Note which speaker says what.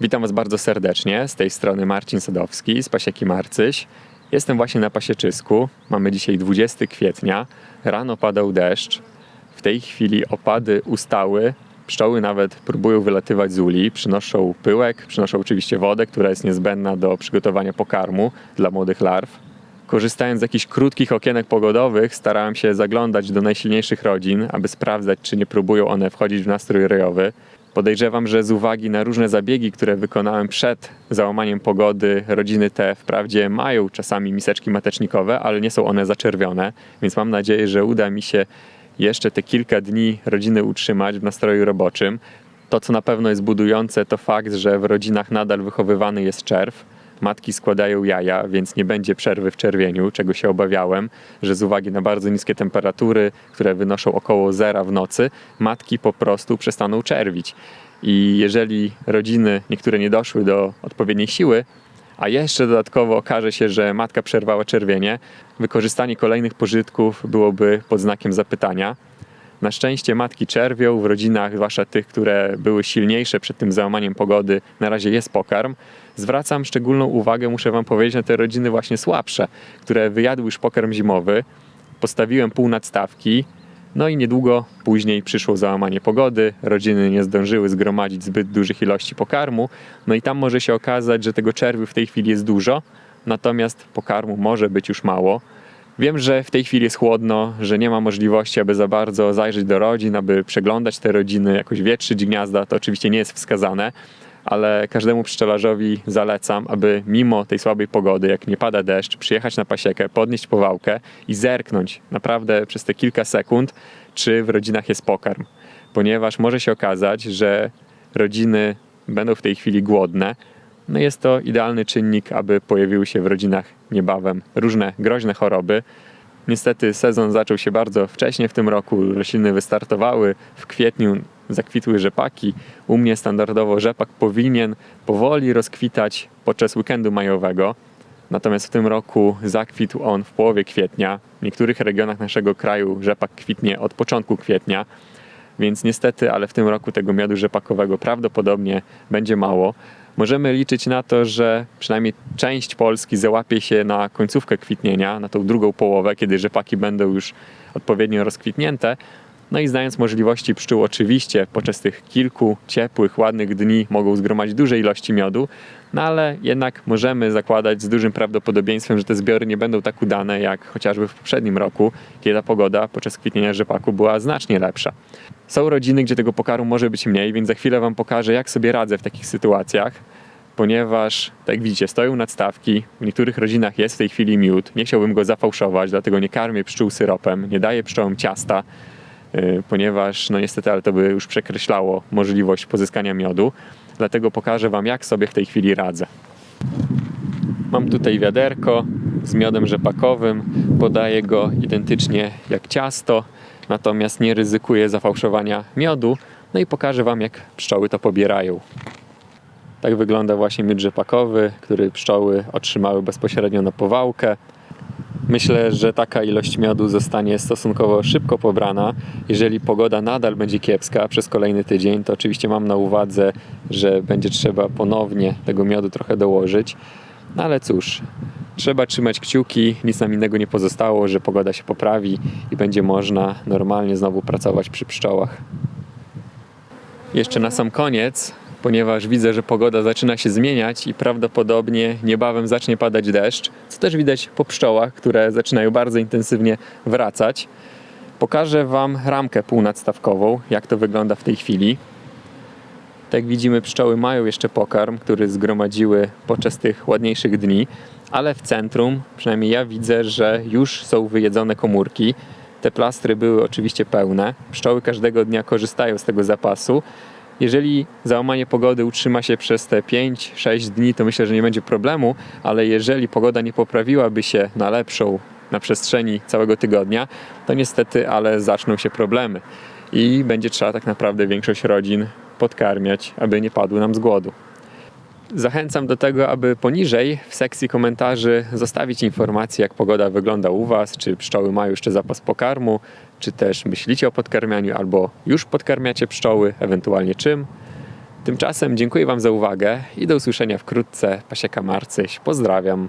Speaker 1: Witam Was bardzo serdecznie. Z tej strony Marcin Sadowski z Pasieki Marcyś. Jestem właśnie na Pasieczysku. Mamy dzisiaj 20 kwietnia. Rano padał deszcz. W tej chwili opady ustały. Pszczoły nawet próbują wylatywać z uli. Przynoszą pyłek, przynoszą oczywiście wodę, która jest niezbędna do przygotowania pokarmu dla młodych larw. Korzystając z jakichś krótkich okienek pogodowych, starałem się zaglądać do najsilniejszych rodzin, aby sprawdzać, czy nie próbują one wchodzić w nastrój rejowy. Podejrzewam, że z uwagi na różne zabiegi, które wykonałem przed załamaniem pogody, rodziny te wprawdzie mają czasami miseczki matecznikowe, ale nie są one zaczerwione, więc mam nadzieję, że uda mi się jeszcze te kilka dni rodziny utrzymać w nastroju roboczym. To, co na pewno jest budujące, to fakt, że w rodzinach nadal wychowywany jest czerw. Matki składają jaja, więc nie będzie przerwy w czerwieniu, czego się obawiałem, że z uwagi na bardzo niskie temperatury, które wynoszą około zera w nocy, matki po prostu przestaną czerwić. I jeżeli rodziny niektóre nie doszły do odpowiedniej siły, a jeszcze dodatkowo okaże się, że matka przerwała czerwienie, wykorzystanie kolejnych pożytków byłoby pod znakiem zapytania. Na szczęście matki czerwią w rodzinach, zwłaszcza tych, które były silniejsze przed tym załamaniem pogody, na razie jest pokarm. Zwracam szczególną uwagę, muszę Wam powiedzieć, na te rodziny właśnie słabsze, które wyjadły już pokarm zimowy. Postawiłem pół nadstawki, no i niedługo później przyszło załamanie pogody, rodziny nie zdążyły zgromadzić zbyt dużych ilości pokarmu, no i tam może się okazać, że tego czerwiu w tej chwili jest dużo, natomiast pokarmu może być już mało. Wiem, że w tej chwili jest chłodno, że nie ma możliwości, aby za bardzo zajrzeć do rodzin, aby przeglądać te rodziny, jakoś wietrzyć gniazda. To oczywiście nie jest wskazane, ale każdemu pszczelarzowi zalecam, aby mimo tej słabej pogody, jak nie pada deszcz, przyjechać na pasiekę, podnieść powałkę i zerknąć naprawdę przez te kilka sekund, czy w rodzinach jest pokarm. Ponieważ może się okazać, że rodziny będą w tej chwili głodne, no jest to idealny czynnik, aby pojawiły się w rodzinach niebawem różne groźne choroby. Niestety sezon zaczął się bardzo wcześnie w tym roku. Rośliny wystartowały w kwietniu, zakwitły rzepaki. U mnie standardowo rzepak powinien powoli rozkwitać podczas weekendu majowego. Natomiast w tym roku zakwitł on w połowie kwietnia. W niektórych regionach naszego kraju rzepak kwitnie od początku kwietnia. Więc niestety, ale w tym roku tego miodu rzepakowego prawdopodobnie będzie mało. Możemy liczyć na to, że przynajmniej część Polski załapie się na końcówkę kwitnienia, na tą drugą połowę, kiedy rzepaki będą już odpowiednio rozkwitnięte. No i znając możliwości pszczół, oczywiście podczas tych kilku ciepłych, ładnych dni mogą zgromadzić duże ilości miodu, no ale jednak możemy zakładać z dużym prawdopodobieństwem, że te zbiory nie będą tak udane jak chociażby w poprzednim roku, kiedy ta pogoda podczas kwitnienia rzepaku była znacznie lepsza. Są rodziny, gdzie tego pokaru może być mniej, więc za chwilę Wam pokażę, jak sobie radzę w takich sytuacjach, ponieważ, tak jak widzicie, stoją nadstawki, w niektórych rodzinach jest w tej chwili miód, nie chciałbym go zafałszować, dlatego nie karmię pszczół syropem, nie daję pszczołom ciasta, ponieważ no niestety, ale to by już przekreślało możliwość pozyskania miodu, dlatego pokażę Wam, jak sobie w tej chwili radzę. Mam tutaj wiaderko z miodem rzepakowym, podaję go identycznie jak ciasto, natomiast nie ryzykuję zafałszowania miodu, no i pokażę Wam, jak pszczoły to pobierają. Tak wygląda właśnie miód rzepakowy, który pszczoły otrzymały bezpośrednio na powałkę. Myślę, że taka ilość miodu zostanie stosunkowo szybko pobrana. Jeżeli pogoda nadal będzie kiepska przez kolejny tydzień, to oczywiście mam na uwadze, że będzie trzeba ponownie tego miodu trochę dołożyć. No ale cóż, trzeba trzymać kciuki, nic nam innego nie pozostało, że pogoda się poprawi i będzie można normalnie znowu pracować przy pszczołach. Jeszcze na sam koniec, ponieważ widzę, że pogoda zaczyna się zmieniać i prawdopodobnie niebawem zacznie padać deszcz, co też widać po pszczołach, które zaczynają bardzo intensywnie wracać. Pokażę Wam ramkę półnadstawkową, jak to wygląda w tej chwili. Tak jak widzimy, pszczoły mają jeszcze pokarm, który zgromadziły podczas tych ładniejszych dni, ale w centrum, przynajmniej ja widzę, że już są wyjedzone komórki. Te plastry były oczywiście pełne. Pszczoły każdego dnia korzystają z tego zapasu. Jeżeli załamanie pogody utrzyma się przez te 5-6 dni, to myślę, że nie będzie problemu, ale jeżeli pogoda nie poprawiłaby się na lepszą na przestrzeni całego tygodnia, to niestety, ale zaczną się problemy i będzie trzeba tak naprawdę większość rodzin podkarmiać, aby nie padły nam z głodu. Zachęcam do tego, aby poniżej w sekcji komentarzy zostawić informację, jak pogoda wygląda u Was, czy pszczoły mają jeszcze zapas pokarmu, czy też myślicie o podkarmianiu, albo już podkarmiacie pszczoły, ewentualnie czym. Tymczasem dziękuję Wam za uwagę i do usłyszenia wkrótce. Pasieka Marcyś, pozdrawiam.